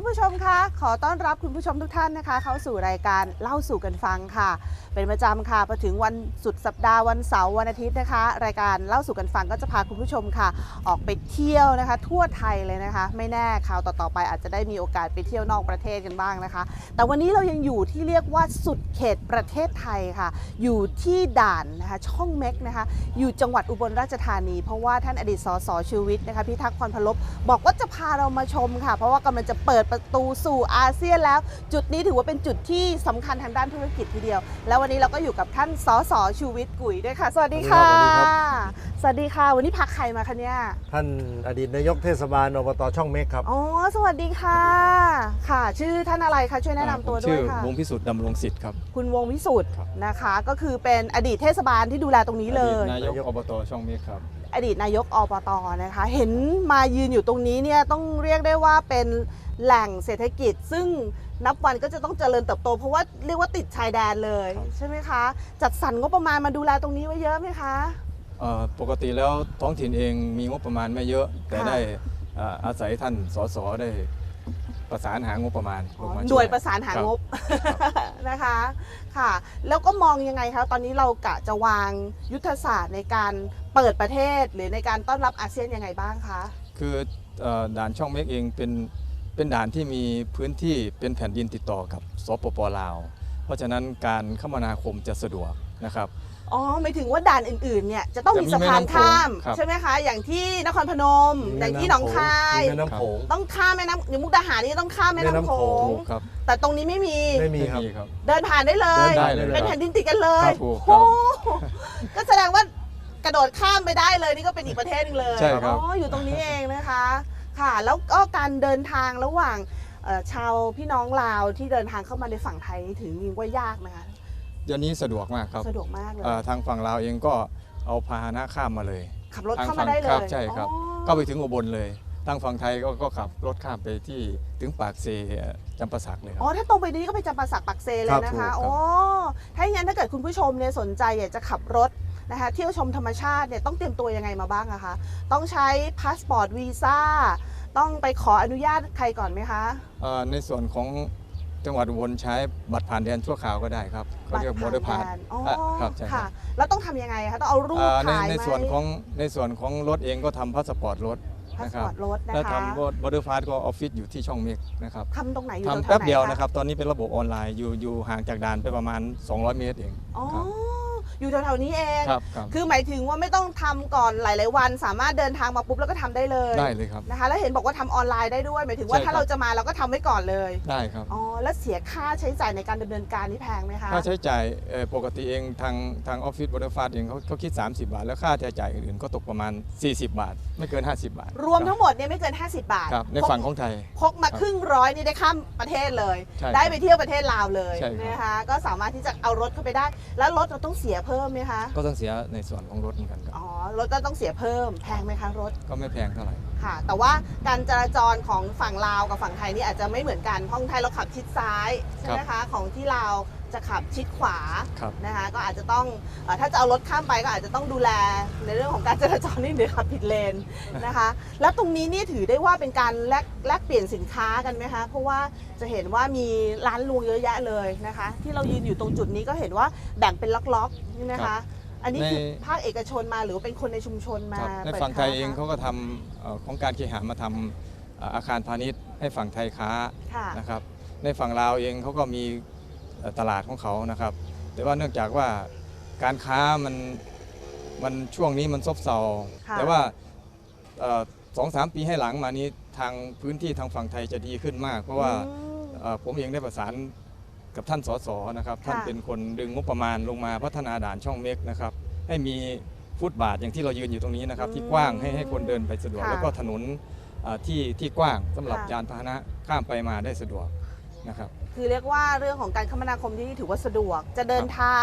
คุณผู้ชมคะขอต้อนรับคุณผู้ชมทุกท่านนะคะ เข้าสู่รายการเล่าสู่กันฟังค่ะ เป็นประจำค่ะพอถึงวันสุดสัปดาห์วันเสาร์วันอาทิตย์นะคะ รายการเล่าสู่กันฟังก็จะพาคุณผู้ชมค่ะ ออกไปเที่ยวนะคะ ทั่วไทยเลยนะคะ ไม่แน่ข่าวต่อๆไปอาจจะได้มีโอกาสไปเที่ยวนอกประเทศกันบ้างนะคะ แต่วันนี้เรายังอยู่ที่เรียกว่าสุดเขตประเทศไทยค่ะ อยู่ที่ด่านนะคะช่องเม็กนะคะ อยู่จังหวัดอุบลราชธานี เพราะว่าท่านอดีตสสชีวิตนะคะพิทักษ์พรพลบบอกว่าจะพาเรามาชมค่ะ เพราะว่ากำลังจะเปิดประตูสู่อาเซียนแล้ว จุดนี้ถือว่าเป็นจุดที่สำคัญทางด้านธุรกิจทีเดียว แล้ววันนี้เราก็อยู่กับท่านสสชูวิทย์กุยด้วยค่ะ สวัสดีค่ะสวัสดีครับสวัสดีค่ะ วันนี้พักใครมาคะเนี่ย ท่านอดีตนายกเทศบาลอบตช่องเมฆครับ อ๋อ สวัสดีค่ะ ค่ะ ชื่อท่านอะไรคะ ช่วยแนะนำตัวผมด้วชื่ยอค่ะวงพิสุทธิ์ดำรงสิทธิ์ครับ คุณวงวิสุทธ์ครับนะคะ ก็คือเป็นอดีตเทศบาลที่ดูแลตรงนี้เลยอดีตนายกอบตช่องเมฆครับ อดีตนายกอบตนะคะ เห็นมายืนอยู่ตรงนี้เนี่ยต้องเรียกได้ว่าเป็นแหล่งเศรษฐกิจ ซึ่งนับวันก็จะต้องเจริญเติบโต เพราะว่าเรียกว่าติดชายแดนเลยครับใช่ไหมคะ จัดสรรงบประมาณมาดูแลตรงนี้ไว้เยอะไหมคะเอ่อปกติแล้วท้องถิ่นเองมีงบประมาณไม่เยอะ แต่ค่ะได้เอ่ออาศัยท่านสสได้ประสานหางบประมาณลงมาหช่น่ววยยประสานหาครับงบนะคะ ค่ะ แล้วก็มองยังไงคะตอนนี้เรากะจะวางยุทธศาสตร์ในการเปิดประเทศหรือในการต้อนรับอาเซียนยังไงบ้างคะ คือเอ่อด่านช่องเมกเองเป็นเป็นด่านที่มีพื้นที่เป็นแผ่นดินติดต่อกับสปปลาว เพราะฉะนั้นการคมนาคมจะสะดวกนะครับ อ๋อหมายถึงว่าด่านอื่นๆเนี่ยจะต้องมีจะมีสะพานแม่น้ำโขงข้าม ครับ ใช่ไหมคะ อย่างที่นครพนม อย่างที่หนองคาย มีแม่น้ำโขง ต้องข้ามแม่น้ำอย่างมุกดาหารนี่ต้องข้ามแม่แม่น้ำน้ำโขโข ง ถูกครับแต่ตรงนี้ไม่มีไม่มีครับ ครับ เดินผ่านได้เลยเดินได้เลยเป็นครับแผ่นดินติดกันเลยครับถูกครับโอ้โหก็แสดงว่ากระโดดข้ามไปได้เลยนี่ก็เป็นอีกประเทศหนึงเลยใช่ครับ อ๋ออยู่ตรงนี้เองนะคะ ค่ะ แล้วก็การเดินทางระหว่างเอ่อชาวพี่น้องลาวที่เดินทางเข้ามาในฝั่งไทยนี่ถือว่ายากไหมคะ เดี๋ยวนี้สะดวกมากครับสะดวกมากเลยเอ่อทางฝั่งลาวเองก็เอาพาหนะข้ามมาเลยขับรถทางเข้าฝั่มางได้เลครัยบใช่ครับ อ๋อก็ไปถึงอุบลเลย ทางฝั่งไทยก็ก็ขับรถข้ามไปที่ถึงปากเซจำปาสักเลยคอ๋รัอ บ ถ้าตรงไปนี้ก็ไปจำปาสักปักเซเลยครับนะถูกครัคะบอ๋อถ้าอย่างนั้นถ้าเกิดคุณผู้ชมเนี่ยสนใจอยากจะขับรถนะคะเที่ยวชมธรรมชาติเนี่ยต้องเตรียมตัวยังไงมาบ้างอะคะ ต้องใช้พาสปอร์ตวีซ่า ต้องไปขออนุญาตใครก่อนไหมคะ เอ่อในส่วนของ จังหวัดอุบลใช้บัตรผ่านแดนชั่วคราวก็ได้ครับเขาเรียกบอร์เดอร์พาสแดนอ๋อครับใช่คค่ะรับแล้วต้องทำยังไงคะต้องเอารูปเอ่อในถ่ายไหมในส่วนของในส่วนของรถเองก็ทำพาสปอร์ตรถพาสนะคปรัอบร์ตรถนะแล้วคะทำบอร์เดอร์พาสก็ออฟฟิศอยู่ที่ช่องเมกนะครับทำตรงไหนอยู่ทำตรงแป๊บไหนเดียวคนะครับ ตอนนี้เป็นระบบออนไลน์อยู่อยู่ห่างจากด่านไปประมาณ 200 เมตรเองอ๋อครับ อยู่แถวๆนี้เอง ครับครับ คือหมายถึงว่าไม่ต้องทำก่อนหลาย ๆ วัน สามารถเดินทางมาปุ๊บแล้วก็ทำได้เลยได้เลยครับ นะคะ แล้วเห็นบอกว่าทำออนไลน์ได้ด้วย หมายถึงว่าใช่ถ้าครับเราจะมาเราก็ทำไว้ก่อนเลย ได้ครับ อ๋อ แล้วเสียค่าใช้จ่ายในการดำเนินการนี่แพงไหมคะค่าใช้จ่ายเอ่อปกติเองทางทางออฟฟิศบริษัทเองเขาเขาคิด 30 บาท แล้วค่าใช้จ่ายอื่นๆก็ตกประมาณ 40 บาท ไม่เกิน 50 บาทรวมทั้งหมดเนี่ยไม่เกิน 50 บาทครับในฝั่งของไทย พกมาครึ่งร้อยนี่ได้ข้ามประเทศเลย ใช่ครับได้ไปเที่ยวประเทศลาวเลยใช่ครับ นะคะ ก็สามารถที่จะเอารถเข้าไปได้ แล้วรถเราต้องเสียเพิ่มไหมคะ ก็ต้องเสียในส่วนของรถเหมือนกันครับอ๋อ รถก็ต้องเสียเพิ่ม แพงไหมคะรถ ก็ไม่แพงเท่าไหร่ ค่ะ แต่ว่าการจราจรของฝั่งลาวกับฝั่งไทยนี่อาจจะไม่เหมือนกัน เพราะของไทยเราขับชิดซ้ายใช่ไหมคะ ของที่ลาว จะขับชิดขวาครับนะคะก็อาจจะต้องเอ่อถ้าจะเอารถข้ามไปก็อาจจะต้องดูแลในเรื่องของการจราจรนิดนึงขับผิดเลนนะคะ แล้วตรงนี้นี่ถือได้ว่าเป็นการแลกแลกเปลี่ยนสินค้ากันไหมคะเพราะว่าจะเห็นว่ามีร้านรวงเยอะแยะเลยนะคะ ที่เรายืนอยู่ตรงจุดนี้ก็เห็นว่าแบ่งเป็นล็อกๆนี่นะครัคะ บอันนี้คือใน ภาคเอกชนมาหรือว่าเป็นคนในชุมชนมาครับในปิดฝั่งไทยค้าเองคะเขาก็ทำเอ่อของการเคหะมาทำเอ่ออาคารพาณิชย์ให้ฝั่งไทยค้าค่ะ นะครับในฝั่งลาวเองเขาก็มีเอ่อ ตลาดของเขานะครับ แต่ว่าเนื่องจากว่าการค้ามันมันช่วงนี้มันซบเซาค่ะ แต่ว่าเอ่อสองสามปีให้หลังมานี้ทางพื้นที่ทางฝั่งไทยจะดีขึ้นมาก เพราะว่าอืม เอ่อผมเองได้ประสานกับท่านสสนะครับ ท่านค่ะ เป็นคนดึงงบประมาณลงมาพัฒนาด่านช่องเม็กนะครับให้มีฟุตบาทอย่างที่เรายืนอยู่ตรงนี้นะครับ ที่กว้างให้ให้คนเดินไปสะดวก ค่ะแล้วก็ถนนเอ่อที่ที่กว้างสำหรับค่ะ ยานพาหนะข้ามไปมาได้สะดวก นะครับ คือเรียกว่าเรื่องของการคมนาคมที่นี่ถือว่าสะดวก จะเดินครับเท้า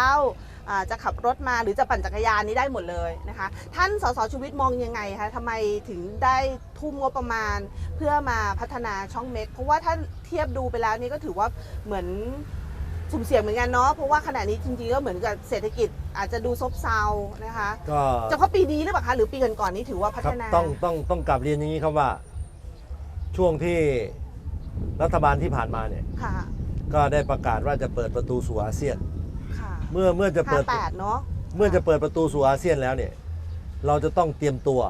อ่าจะขับรถมาหรือจะปั่นจักรยานนี้ได้หมดเลยนะคะ ท่านสสชูวิทย์มองยังไงคะทำไมถึงได้ทุ่มงบประมาณเพื่อมาพัฒนาช่องเม็ก เพราะว่าถ้าเทียบดูไปแล้วนี่ก็ถือว่าเหมือนสุ่มเสี่ยงเหมือนกันเนาะเพราะว่าขณะนี้จริงๆก็เหมือนกับเศรษฐกิจอาจจะดูซบเซานะคะก็เฉพาะปีนี้หรือเปล่าคะหรือปีก่อนๆนี้ถือว่าพัครัฒบนาต้องต้องต้องกลับเรียนอย่างนี้ครับว่า ช่วงที่ รัฐบาลที่ผ่านมาเนี่ยค่ะ ก็ได้ประกาศว่าจะเปิดประตูสู่อาเซียน ค่ะเมื่อเมื่อจะเปิด ห้าแปดเนาะเมื่อจะเปิดประตูสู่อาเซียนแล้วเนี่ยเราจะต้องเตรียมตัว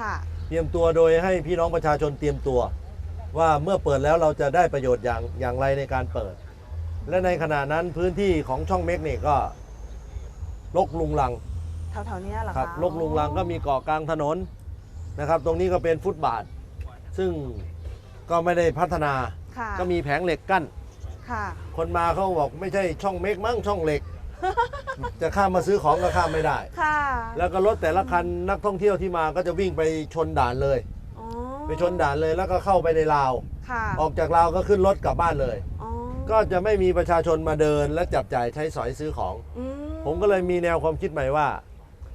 ค่ะ เตรียมตัวโดยให้พี่น้องประชาชนเตรียมตัว ว่าเมื่อเปิดแล้วเราจะได้ประโยชน์อย่างอย่างไรในการเปิด และในขณะนั้นพื้นที่ของช่องเม็กนี่ก็ลกลุงลังแถวๆเนี้ยเหรอครับคะลกลุงลังก็มีเกาะกลางถนนนะครับ ตรงนี้ก็เป็นฟุตบาท ซึ่งก็ไม่ได้พัฒนา ค่ะ ก็มีแผงเหล็กกั้น ค่ะ คนมาเขาบอกไม่ใช่ช่องเมกมั้งช่องเหล็ก จะข้ามมาซื้อของก็ข้ามไม่ได้ ค่ะแล้วก็รถแต่ละคันนักท่องเที่ยวที่มาก็จะวิ่งไปชนด่านเลย อ๋อไปชนด่านเลยแล้วก็เข้าไปในลาว ค่ะออกจากลาวก็ขึ้นรถกลับบ้านเลย อ๋อก็จะไม่มีประชาชนมาเดินและจับจ่ายใช้สอยซื้อของ อืผมก็เลยมีแนวความคิดใหม่ว่า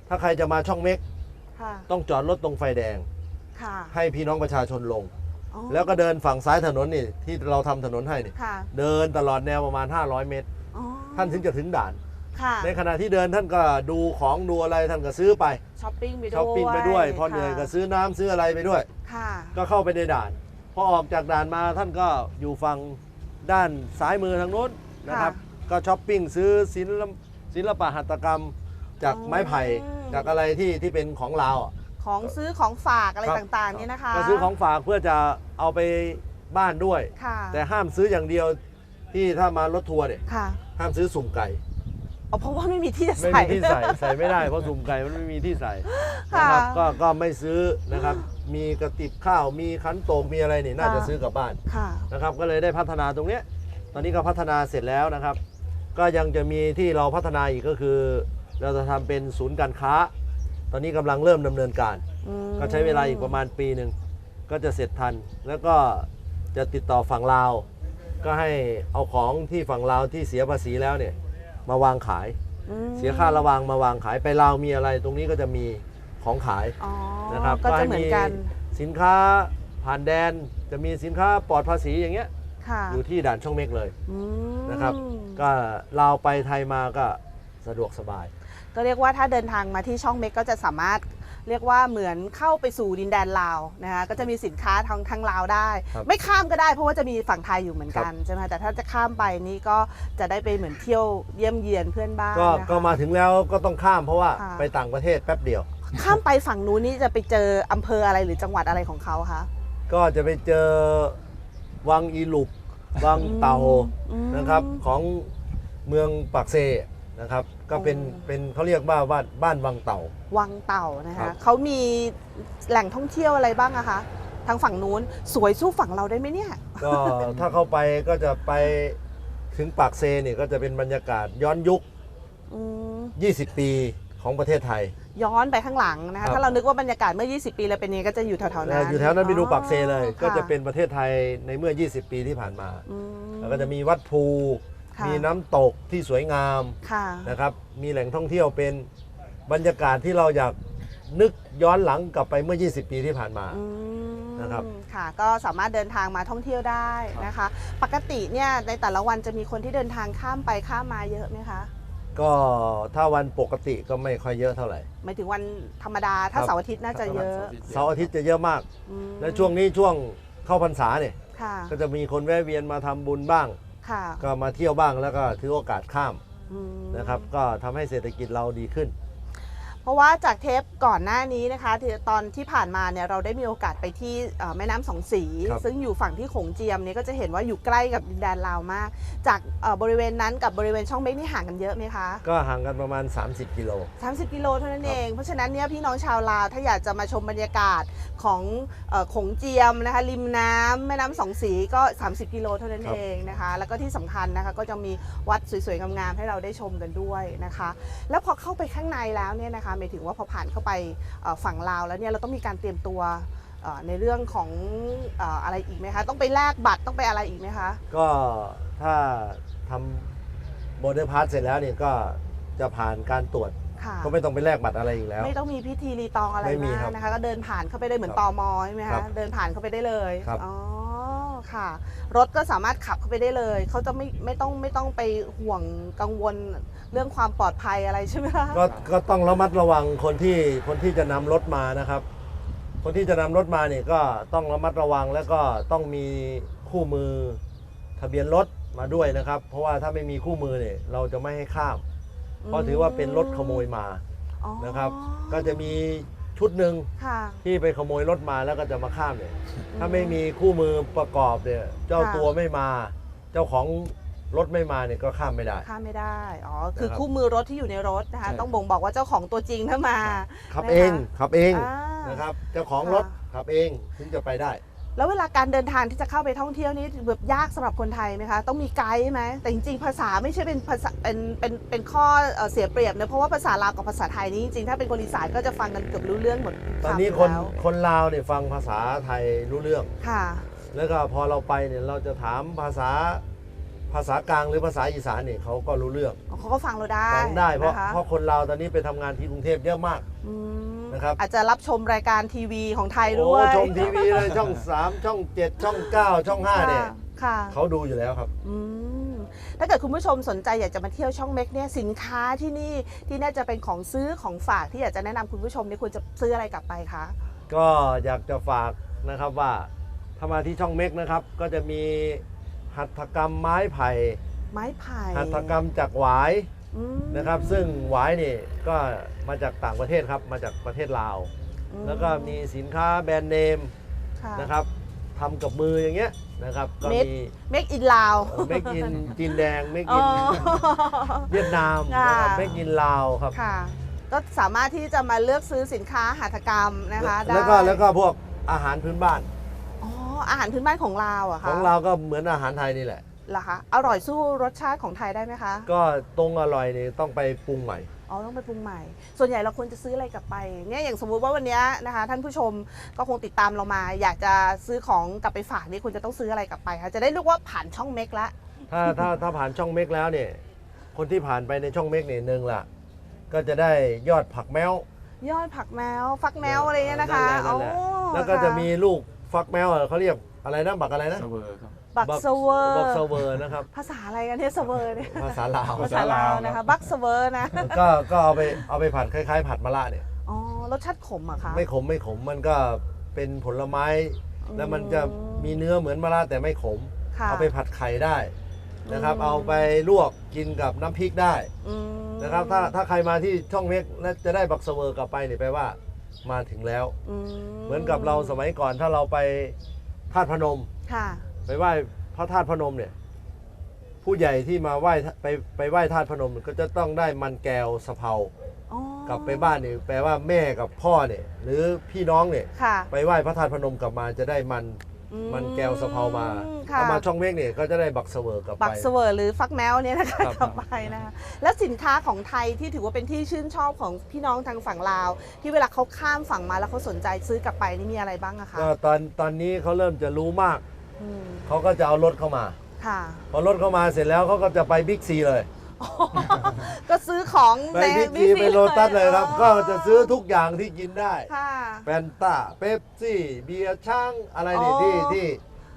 ถ้าใครจะมาช่องเม็กค่ะ ต้องจอดรถตรงไฟแดง ค่ะ ให้พี่น้องประชาชนลง อ๋อแล้วก็เดินฝั่งซ้ายถนนนี่ที่เราทำถนนให้นี่ค่ะเดินตลอดแนวประมาณ 500 เมตร อ๋อท่านถึงจะถึงด่าน ค่ะในขณะที่เดินท่านก็ดูของดูอะไรท่านก็ซื้อไปช้อปปิ้งไปด้วยช้อปปิ้งไปด้วย พอเหนื่อยก็ค่ะซื้อน้ำซื้ออะไรไปด้วย ค่ะก็เข้าไปในด่าน พอออกจากด่านมาท่านก็อยู่ฝั่งด้านซ้ายมือทางโน้นนะครับ ก็ช้อปปิ้งซื้อศิลปศิลปะหัตถกรรมจากไม้ไผ่จากอะไรที่ที่เป็นของลาวอะ ของซื้อของฝากอะไรครับ ต่างๆเนี่ยนะคะ ก็ซื้อของฝากเพื่อจะ เอาไปบ้านด้วย ค่ะแต่ห้ามซื้ออย่างเดียวที่ถ้ามารถทัวร์เนี่ยค่ะห้ามซื้อสุ่มไก่ อ๋อเพราะว่าไม่มีที่จะไม่ใส่ มีที่ใส่ใส่ไม่ได้เพราะสุ่มไก่มันไม่มีที่ใส่ค่ะนะครับก็ก็ไม่ซื้อนะครับ มีกระติบข้าวมีขันโตกมีอะไรนี่น่าจะซื้อกลับบ้าน ค่ะ นะครับก็เลยได้พัฒนาตรงเนี้ยตอนนี้ก็พัฒนาเสร็จแล้วนะครับ ก็ยังจะมีที่เราพัฒนาอีกก็คือ เราจะทำเป็นศูนย์การค้า ตอนนี้กำลังเริ่มดำเนินการ อืมก็ใช้เวลาอีกประมาณปีหนึ่ง ก็จะเสร็จทัน แล้วก็จะติดต่อฝั่งลาว ก็ให้เอาของที่ฝั่งลาวที่เสียภาษีแล้วเนี่ยมาวางขาย อืมเสียค่าระวางมาวางขายไปลาวมีอะไร ตรงนี้ก็จะมีของขาย อ๋อนะครับก็จะเหมือนกันสินค้าผ่านแดนจะมีสินค้าปลอดภาษีอย่างเงี้ยค่ะอยู่ที่ด่านช่องเมกเลย อืมนะครับ ก็ลาวไปไทยมาก็สะดวกสบาย ก็เรียกว่าถ้าเดินทางมาที่ช่องเม็กก็จะสามารถ เรียกว่าเหมือนเข้าไปสู่ดินแดนลาวนะคะก็จะมีสินค้าทางทางลาวได้ ครับไม่ข้ามก็ได้เพราะว่าจะมีฝั่งไทยอยู่เหมือนกันใช่ไหมคะแต่ถ้าจะข้ามไปนี่ก็จะได้ไปเหมือนเที่ยวเยี่ยมเยียนเพื่อนบ้านก็นะคะ ก็มาถึงแล้วก็ต้องข้ามเพราะว่าค่ะ ไปต่างประเทศแป๊บเดียว ข้ามไปฝั่งนู้นนี่จะไปเจออำเภออะไรหรือจังหวัดอะไรของเขาคะ ก็จะไปเจอวังอีลุก วังเตาอืมนะครับ ของเมืองปากเซนะครับ ก็เป็นโอ้เป็นเขาเรียกว่าบ้านบ้านวังเต่า วังเต่านะครัคะบ เขามีแหล่งท่องเที่ยวอะไรบ้างอะคะ ทางฝั่งนู้นสวยสู้ฝั่งเราได้ไหมเนี่ย ก็ ถ้าเข้าไปก็จะไปถึงปากเซเนี่ยก็จะเป็นบรรยากาศย้อนยุค อืม20 ปีของประเทศไทย ย้อนไปข้างหลังนะครัคะ บ ถ้าเรานึกว่าบรรยากาศเมื่อ 20 ปีแล้วเป็นยังไงก็จะอยู่แถวๆนั้นอยู่แถวนั้นไปดูปากเซเลยอ๋อก็จะค่เป็นประเทศไทยในเมื่อ 20 ปีที่ผ่านมาอืมแล้วก็จะมีวัดภู ค่ะมีน้ำตกที่สวยงามค่ะนะครับ มีแหล่งท่องเที่ยวเป็นบรรยากาศที่เราอยากนึกย้อนหลังกลับไปเมื่อ 20 ปีที่ผ่านมา อืมนะครับ ค่ะ ก็สามารถเดินทางมาท่องเที่ยวได้นะคะ ปกติเนี่ยในแต่ละวันจะมีคนที่เดินทางข้ามไปข้ามมาเยอะไหมคะก็ถ้าวันปกติก็ไม่ค่อยเยอะเท่าไหร่ หมายถึงวันธรรมดาถ้าครับ เสาร์อาทิตย์น่าจะเยอะเสาร์อาทิตย์จะเยอะมาก อืมและช่วงนี้ช่วงเข้าพรรษาเนี่ยค่ะก็จะมีคนแวะเวียนมาทำบุญบ้างค่ะ ก็มาเที่ยวบ้างแล้วก็ถือโอกาสข้ามมนะครับ ก็ทำให้เศรษฐกิจเราดีขึ้น เพราะว่าจากเทปก่อนหน้านี้นะคะที่ตอนที่ผ่านมาเนี่ยเราได้มีโอกาสไปที่เอ่อแม่น้ำสองสีครับซึ่งอยู่ฝั่งที่โขงเจียมเนี่ยก็จะเห็นว่าอยู่ใกล้กับดินแดนลาวมาก จากเอ่อบริเวณนั้นกับบริเวณช่องเมกนี่ห่างกันเยอะไหมคะ ก็ห่างกันประมาณ 30 กิโล 30 กิโลเท่านั้นเอง เพราะฉะนั้นเนี่ยพี่น้องชาวลาวถ้าอยากจะมาชมบรรยากาศของเอ่อโขงเจียมนะคะริมน้ำแม่น้ำสองสีก็ 30 กิโลเท่านั้นครับเองนะคะ แล้วก็ที่สำคัญนะคะก็จะมีวัดสวยๆงามๆให้เราได้ชมกันด้วยนะคะ แล้วพอเข้าไปข้างในแล้วเนี่ยนะคะหมายถึงว่าพอผ่านเข้าไปเอ่อฝั่งลาวแล้วเนี่ยเราต้องมีการเตรียมตัวเอ่อในเรื่องของเอ่ออะไรอีกไหมคะ ต้องไปแลกบัตรต้องไปอะไรอีกไหมคะ ก็ถ้าทำโบเดอร์พาสเสร็จแล้วเนี่ยก็จะผ่านการตรวจค่ะก็ไม่ต้องไปแลกบัตรอะไรอีกแล้ว ไม่ต้องมีพิธีรีตองอะไรไม่มีมาครักบนะคะ ก็เดินผ่านเข้าไปได้เหมือนครับตอมอใช่ไหมครัคะบเดินผ่านเข้าไปได้เลยครับอ๋อ ค่ะ รถก็สามารถขับเข้าไปได้เลย เขาจะไม่ไม่ต้องไม่ต้องไปห่วงกังวลเรื่องความปลอดภัยอะไรใช่ไหมคะก็ก็ต้องระมัดระวังคนที่คนที่จะนำรถมานะครับ คนที่จะนำรถมาเนี่ยก็ต้องระมัดระวังแล้วก็ต้องมีคคู่มือทะเบียนรถมาด้วยนะครับ เพราะว่าถ้าไม่มีคู่มือเนี่ยเราจะไม่ให้ข้าม เพราะถือว่าเป็นรถขโมยมาอ๋อนะครับ ก็จะมี ชุดหนึ่งค่ะ ที่ไปขโมยรถมาแล้วก็จะมาข้ามเนี่ย ถ้าไม่มีคู่มือประกอบเนี่ย เจ้าค่ะ ตัวไม่มา เจ้าของรถไม่มาเนี่ยก็ข้ามไม่ได้ ข้ามไม่ได้ อ๋อ คือนะครับ คู่มือรถที่อยู่ในรถนะคะ ใช่ ต้องบ่งบอกว่าเจ้าของตัวจริงถ้ามา ขับนะคะ เองขับเองอ่านะครับ เจ้าของรถค่ะ ขับเองถึงจะไปได้ แล้วเวลาการเดินทางที่จะเข้าไปท่องเที่ยวนี่แบบยากสำหรับคนไทยไหมคะ ต้องมีไกด์ไหมแต่จริงๆ ภาษาไม่ใช่เป็นภาษาเป็นเป็นเป็นข้อเอ่อเสียเปรียบนะเพราะว่าภาษาลาวกับภาษาไทยนี่จริงๆถ้าเป็นคนอีสานก็จะฟังกันเกือบรู้เรื่องหมดตอนนี้ำคนแล้วคนลาวเนี่ยฟังภาษาไทยรู้เรื่องค่ะ แล้วก็พอเราไปเนี่ยเราจะถามภาษาภาษากลางหรือภาษาอีสานเนี่ยเขาก็รู้เรื่องเขาก็ฟังเราได้ฟังได้เพราะนคเพราะคนลาวตอนนี้ไปทำงานที่กรุงเทพเยอะมากอืม นะครับอาจจะรับชมรายการทีวีของไทยโอ้ด้วยชมทีวีเลยช่อง 3 ช่อง 7 ช่อง 9 ช่อง5เนี่ยค่ะเขาดูอยู่แล้วครับอืมถ้าเกิดคุณผู้ชมสนใจอยากจะมาเที่ยวช่องเม็กเนี่ยสินค้าที่นี่ที่น่าจะเป็นของซื้อของฝากที่อยากจะแนะนำคุณผู้ชมเนี่ยควรจะซื้ออะไรกลับไปคะ ก็อยากจะฝากนะครับว่าถ้ามาที่ช่องเม็กนะครับ ก็จะมีหัตถกรรมไม้ไผ่ ไม้ไผ่หัตถกรรมจากหวาย อืมนะครับ ซึ่งหวายนี่ก็มาจากต่างประเทศครับ มาจากประเทศลาว อืแล้วก็มีสินค้าแบรนด์เนมค่ะนะครับทำกับมืออย่างเงี้ยนะครับ ก็ Made มี เมกอินลาว เมกินจีนแดงเมอ๋กิอนเวียดนามนะครับค่ะ เมกินลาวครับ ค่ะ ก็สามารถที่จะมาเลือกซื้อสินค้าหัตถกรรมนะคะได้แล้วก็แล้วก็พวกอาหารพื้นบ้าน อ๋ออาหารพื้นบ้านของลาวอะขคะองเราก็เหมือนอาหารไทยนี่แหละ เหรอคะ อร่อยสู้รสชาติของไทยได้ไหมคะ ก็ตรงอร่อยนี่ต้องไปปรุงใหม่ อ๋อ ต้องไปปรุงใหม่ ส่วนใหญ่เราควรจะซื้ออะไรกลับไป เนี่ยอย่างสมมุติว่าวันเนี้ยนะคะ ท่านผู้ชมก็คงติดตามเรามา อยากจะซื้อของกลับไปฝากนี่ควรจะต้องซื้ออะไรกลับไปคะ จะได้เรียกว่าผ่านช่องเม็กละ ถ้าถ้าถ้าผ่านช่องเมกแล้วเนี่ย คนที่ผ่านไปในช่องเมกเนี่ยหนึ่งละก็จะได้ยอดผักแมวยอดผักแมว ฟักแมวอะไรเงี้ยนะคะนั่นแหละนั่นแหละโอ้แล้วก็จะค่มีลูกฟักแมวอะเขาเรียกอะไรนะบักอะไรนะ เสเวอร์ครับ บักเซเวอร์บักเซเวอร์นะครับ ภาษาอะไรกันเนี่ยเซเวอร์เนี่ยภาษาลาวภาษาลาวนะคะบักเซเวอร์นะก็ก็เอาไปเอาไปผัดคล้ายๆ ผัดมะระเนี่ยอ๋อรสชาติขมอะคะไม่ขมไม่ขมมันก็เป็นผลไม้ แล้วมันจะมีเนื้อเหมือนมะระแต่ไม่ขมค่ะเอาไปผัดไข่ได้นะครับอืมเอาไปลวกกินกับน้ำพริกได้อืมนะครับถ้าถ้าใครมาที่ช่องเม็กและจะได้บักเสเวอร์กลับไปเนี่ยแปลว่ามาถึงแล้ว เหมือนกับเราสมัยก่อนถ้าเราไปธาตุพนมค่ะ ไปไหว้พระธาตุพนมเนี่ย ผู้ใหญ่ที่มาไหว้ไปไปไหว้ธาตุพนมก็จะต้องได้มันแก้วสะเพราอ๋อกลับไปบ้านเนี่ยแปลว่าแม่กับพ่อเนี่ย หรือพี่น้องเนี่ยค่ะไปไหว้พระธาตุพนมกลับมาจะได้มันอืมันแก้วสะเพรามาค่ะถ้ามาช่องเมฆเนี่ยก็จะได้บักเสเวอร์กลับบัไปกเสเวอร์หรือฟักแมวเนี่ยนะคะครับกลับไปนะคะแล้วสินค้าของไทยที่ถือว่าเป็นที่ชื่นชอบของพี่น้องทางฝั่งลาว ที่เวลาเขาข้ามฝั่งมาแล้วเขาสนใจซื้อกลับไปนี่มีอะไรบ้างอะคะก็ตอนตอนนี้เขาเริ่มจะรู้มาก อืมเขาก็จะเอารถเข้ามา ค่ะ พอรถเข้ามาเสร็จแล้วเขาก็จะไปบิ๊กซีเลย ก็ซื้อของไปบิ๊กซีไปโลตัสเลยครับ ก็จะซื้อทุกอย่างที่กินได้ค่ะ แฟนตาเป๊ปซี่ เบียร์ช่างอะไรเนี่ยอ๋อที่ที่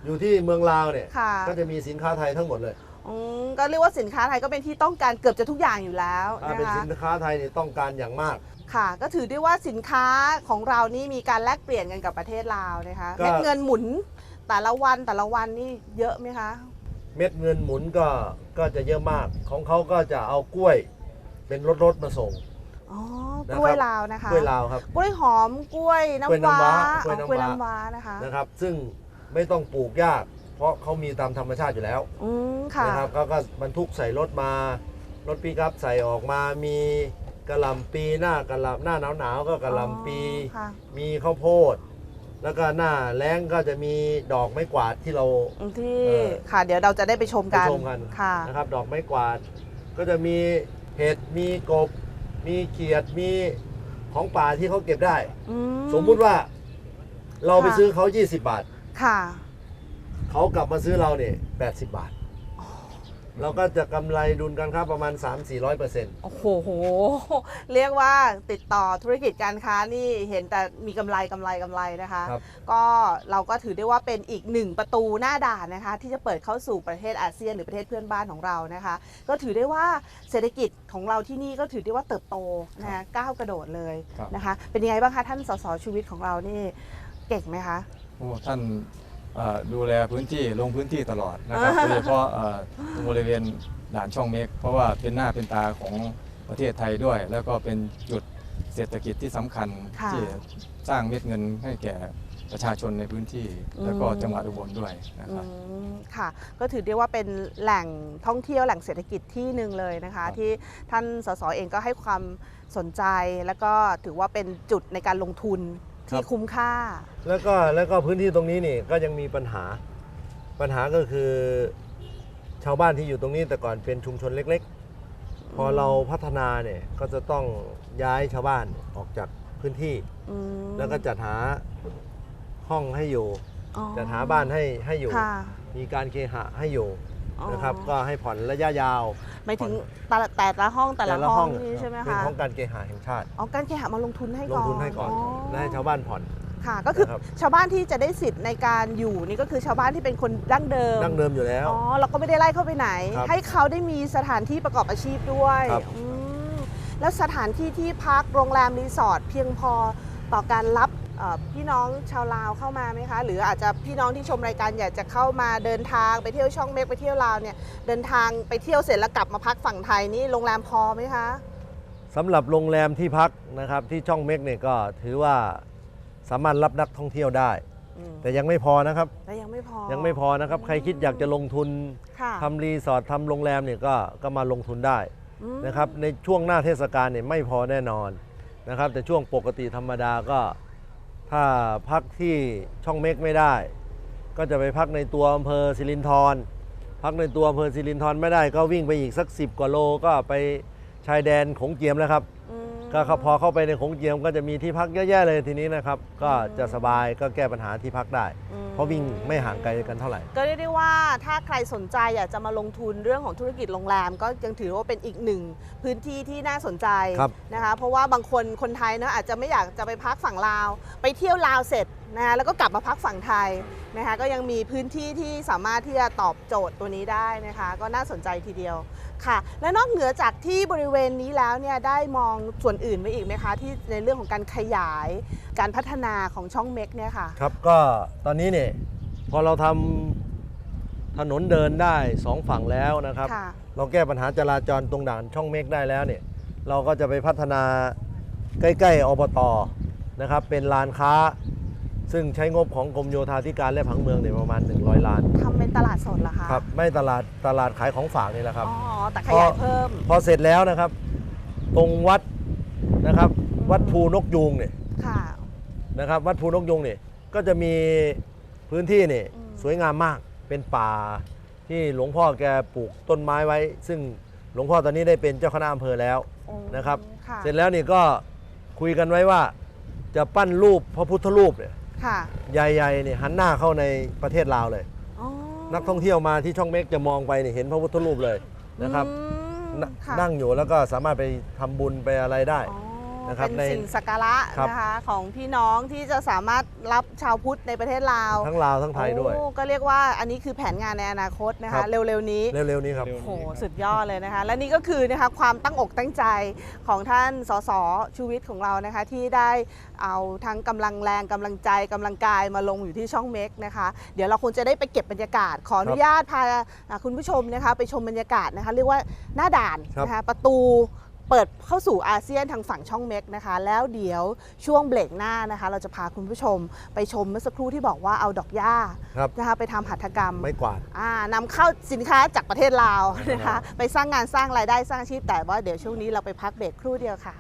อยู่ที่เมืองลาวเนี่ยค่ะ ก็จะมีสินค้าไทยทั้งหมดเลยอืมก็เรียกว่าสินค้าไทยก็เป็นที่ต้องการเกือบจะทุกอย่างอยู่แล้วถ้านะเป็นคะสินค้าไทยเนี่ยต้องการอย่างมาก ค่ะ ก็ถือได้ว่าสินค้าของเรานี่มีการแลกเปลี่ยนกันกับประเทศลาวนะคะก็ เม็ดเงินหมุน แต่ละวันแต่ละวันนี่เยอะไหมคะ เม็ดเงินหมุนก็ก็จะเยอะมาก ของเขาก็จะเอากล้วย เป็นรถรถๆมาส่ง อ๋อ นะครับกล้วยลาวนะคะ กล้วยลาวครับ กล้วยหอมกล้วยกล้วยน้ำว้าน้ำว้าอ๋อกล้วยน้ำว้าล้วยน้ำว้านะคะ นะครับ ซึ่งไม่ต้องปลูกยาก เพราะเขามีตามธรรมชาติอยู่แล้วอืมค่ะ นะครับก็ก็บรรทุกใส่รถมา รถปิกอัพใส่ออกมามีกระหลำปีหน้ากระหลำหน้าหนาวหนาวๆก็กระหลำปี อ๋อค่ะ มีข้าวโพด แล้วก็หน้าแล้งก็จะมีดอกไม้กวาดที่เรา ที่เออ ค่ะ เดี๋ยวเราจะได้ไปชมไปกันชมกันค่ะ นะครับ ดอกไม้กวาด ก็จะมีเห็ดมีกบ มีเขียดมีของป่าที่เขาเก็บได้ อืสมมุติว่า เราไปค่ะซื้อเขา 20 บาท ค่ะ เขากลับมาซื้อเราเนี่ย80 บาท เราก็จะกำไรดุลการค้าประมาณ 3-400เปอร์เซ็นต์ โอ้โห เรียกว่าติดต่อธุรกิจการค้านี่เห็นแต่มีกำไรกำไรกำไรนะคะ ครับ ก็เราก็ถือได้ว่าเป็นอีกหนึ่งประตูหน้าด่านนะคะ ที่จะเปิดเข้าสู่ประเทศอาเซียนหรือประเทศเพื่อนบ้านของเรานะคะ ก็ถือได้ว่าเศรษฐกิจของเราที่นี่ก็ถือได้ว่าเติบโตนะคะก้าวกระโดดเลยครับ นะคะ เป็นยังไงบ้างคะท่านสสชีวิตของเรานี่เก่งไหมคะ โอ้ท่านเอ่อ ดูแลพื้นที่ลงพื้นที่ตลอดนะครับโดยเฉพาะเอ่อตรงบริเวณด่านช่องเมกเพราะว่าเป็นหน้าเป็นตาของประเทศไทยด้วย แล้วก็เป็นจุดเศรษฐกิจที่สำคัญค่ะที่สร้างเม็ดเงินให้แก่ประชาชนในพื้นที่อืมแล้วก็จังหวัดอุบลด้วยนะครับอืมค่ะ ก็ถือได้ว่าเป็นแหล่งท่องเที่ยวแหล่งเศรษฐกิจที่หนึ่งเลยนะคะครับที่ท่านสสเองก็ให้ความสนใจ แล้วก็ถือว่าเป็นจุดในการลงทุน ที่คุ้มค่า แล้วก็แล้วก็พื้นที่ตรงนี้นี่ก็ยังมีปัญหาปัญหาก็คือ ชาวบ้านที่อยู่ตรงนี้แต่ก่อนเป็นชุมชนเล็ก ๆ พอเราพัฒนาเนี่ยก็จะต้องย้ายชาวบ้านออกจากพื้นที่ อืมแล้วก็จัดหาห้องให้อยู่ อ๋อจัดหาบ้านให้ให้อยู่ ค่ะมีการเคหะให้อยู่อ๋อ นะครับก็ให้ผ่อนระยะยาวหมายถึงแต่ละแต่ละห้องแต่ละห้องนี่ใช่ไหมเป็นคะของการเคหะแห่งชาติ อ๋อการเคหะมาลงทุนให้ลก่งอนทุนให้ก่อนและให้ชาวบ้านผ่อน ค่ะ ก็คือนะครับ ชาวบ้านที่จะได้สิทธิ์ในการอยู่นี่ก็คือชาวบ้านที่เป็นคนดั้งเดิมดั้งเดิมอยู่แล้ว อ๋อเราก็ไม่ได้ไล่เข้าไปไหน ครับให้เขาได้มีสถานที่ประกอบอาชีพด้วยครับ อืมแล้วสถานที่ที่พักโรงแรมรีสอร์ทเพียงพอต่อการรับเอ่อ พี่น้องชาวลาวเข้ามาไหมคะ หรืออาจจะพี่น้องที่ชมรายการอยากจะเข้ามาเดินทางไปเที่ยวช่องเมกไปเที่ยวลาวเนี่ยเดินทางไปเที่ยวเสร็จแล้วกลับมาพักฝั่งไทยนี่โรงแรมพอไหมคะสำหรับโรงแรมที่พักนะครับที่ช่องเม็กเนี่ยก็ถือว่าสามารถรับนักท่องเที่ยวได้ อืมแต่ยังไม่พอนะครับ แต่ยังไม่พอ ยังไม่พอนะครับ ใครคิดอยากจะลงทุนค่ะ ทำรีสอร์ททำโรงแรมเนี่ยก็ก็มาลงทุนได้อืมนะครับในช่วงหน้าเทศกาลเนี่ยไม่พอแน่นอนนะครับแต่ช่วงปกติธรรมดาก็ ถ้าพักที่ช่องเมกไม่ได้ ก็จะไปพักในตัวอำเภอสิรินธรพักในตัวอำเภอสิรินธรไม่ได้ ก็วิ่งไปอีกสัก 10กว่าโลก็ไปชายแดนของเจียมแล้วครับ ก็เข้าพอเข้าไปในโขงเจียมก็จะมีที่พักเยอะแยะเลยทีนี้นะครับ ก็จะสบายก็แก้ปัญหาที่พักได้ อืม เพราะวิ่งไม่ห่างไกลกันเท่าไหร่ ก็เรียกได้ว่าถ้าใครสนใจอยากจะมาลงทุนเรื่องของธุรกิจโรงแรม ก็ยังถือว่าเป็นอีกหนึ่งพื้นที่ที่น่าสนใจครับนะคะเพราะว่าบางคนคนไทยเนอะอาจจะไม่อยากจะไปพักฝั่งลาว ไปเที่ยวลาวเสร็จนะคะแล้วก็กลับมาพักฝั่งไทยนะคะก็ยังมีพื้นที่ที่สามารถที่จะตอบโจทย์ตัวนี้ได้นะคะ ก็น่าสนใจทีเดียว ค่ะ และนอกเหนือจากที่บริเวณนี้แล้วเนี่ยได้มองส่วนอื่นไว้อีกไหมคะ ที่ในเรื่องของการขยายการพัฒนาของช่องเม็กเนี่ยค่ะ ครับก็ตอนนี้เนี่ยพอเราทำถนนเดินได้สองฝั่งแล้วนะครับ ค่ะ เราแก้ปัญหาจราจรตรงด่านช่องเมฆได้แล้วเนี่ยเราก็จะไปพัฒนาใกล้ ๆอบตนะครับเป็นลานค้า ซึ่งใช้งบของกรมโยธาธิการและผังเมืองเนี่ยประมาณ 100 ล้านทำเป็นตลาดสดเหรอคะครับไม่ตลาดตลาดขายของฝากนี่แหละครับอ๋อแต่ขยายเพิ่ม พอเสร็จแล้วนะครับ ตรงวัดนะครับ วัดภูนกยูงเนี่ยค่ะนะครับ วัดภูนกยูงเนี่ยก็จะมีพื้นที่เนี่ยอืมสวยงามมากเป็นป่าที่หลวงพ่อแกปลูกต้นไม้ไว้ ซึ่งหลวงพ่อตอนนี้ได้เป็นเจ้าคณะอำเภอแล้วโอ้นะครับค่ะเสร็จแล้วนี่ก็คุยกันไว้ว่าจะปั้นรูปพระพุทธรูปเนี่ย ค่ะใหญ่ๆเนี่ยหันหน้าเข้าในประเทศลาวเลย อ๋อนักท่องเที่ยวมาที่ช่องเมกจะมองไปเนี่ยเห็นพระพุทธรูปเลยนะครับ อืมนค่ะ นั่งอยู่แล้วก็สามารถไปทำบุญไปอะไรได้ อ๋อ นะครับเป็นใน สิ่งสักการะครับ นะคะของพี่น้องที่จะสามารถรับชาวพุทธในประเทศลาวทั้งลาวทั้งไทยด้วย โอ้ก็เรียกว่าอันนี้คือแผนงานในอนาคตนะครัคะ บ เร็วๆนี้ เร็วๆนี้ครับเร็วโอ้โหสุดยอดเลยนะคะ และนี่ก็คือนะคะความตั้งอกตั้งใจของท่านสสชูวิทย์ของเรานะคะ ที่ได้เอาทั้งกำลังแรงกำลังใจกำลังกายมาลงอยู่ที่ช่องเม็กนะคะ เดี๋ยวเราคงจะได้ไปเก็บบรรยากาศ ขออนุญาตพาอ่าคุณผู้ชมนะคะ ไปชมบรรยากาศนะคะ เรียกว่าหน้าด่านครับนะคะประตู เปิดเข้าสู่อาเซียนทางฝั่งช่องเม็กนะคะ แล้วเดี๋ยวช่วงเบรกหน้านะคะ เราจะพาคุณผู้ชมไปชมเมื่อสักครู่ที่บอกว่าเอาดอกหญ้าครับนะคะไปทำหัตถกรรมไม่กวาด อ่านำเข้าสินค้าจากประเทศลาวนะคะ ไปสร้างงานสร้างรายได้สร้างอาชีพแต่ว่าเดี๋ยวช่วงนี้เราไปพักเบรกครู่เดียวค่ะ